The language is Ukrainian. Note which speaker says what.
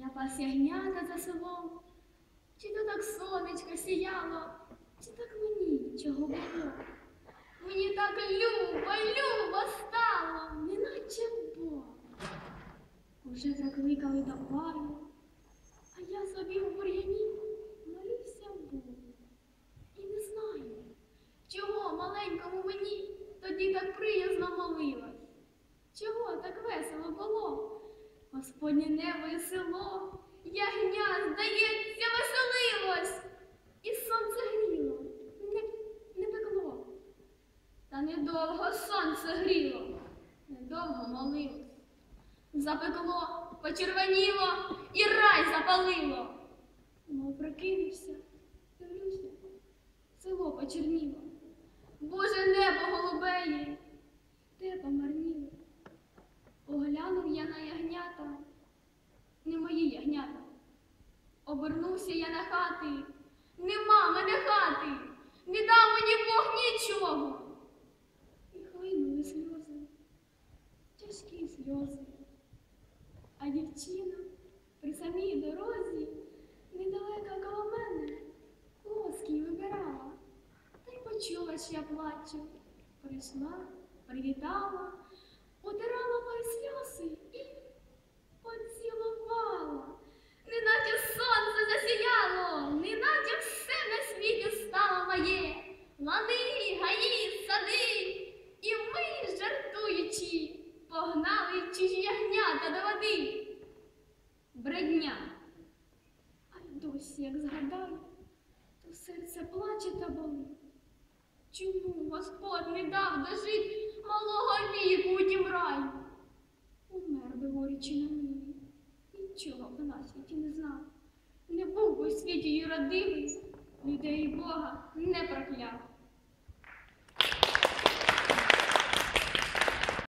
Speaker 1: Я пас ягнята за селом. Чи то так сонечко сіяло, чи так мені чого було? Мені так любо, любо стало, неначе Бог. Уже закликали до пару, а я собі в бур'яні молився Богу. І не знаю, чого маленькому мені тоді так приязно молилась. Чого так весело було? Господнє небо і село, ягня, здається, веселилось, і сонце гріло, не, не пекло. Та недовго сонце гріло, недовго молилось. Запекло, почервоніло і рай запалило. Мов прикинувся, дивлюся, село почерніло. На не мої ягнята. Обернувся я на хати, нема мене хати, не дав мені Бог нічого. І хлинули сльози, тяжкі сльози. А дівчина при самій дорозі недалеко коло мене лоски вибирала. Та й почула, що я плачу. Прийшла, привітала, утирала мої сльози і поцілувала. Неначе сонце засіяло, неначе все на світі стало моє. Лани, гаї, сади, і ми, жартуючи, погнали чужі ягнята до води. Бредня. А досі, як згадаю, то серце плаче та болить. Чому Господь не дав дожить малого віку у тім раю? Умер би горячи на мені, нічого б на світі не знав. Не був в світі й родивий, людей Бога не прокляв.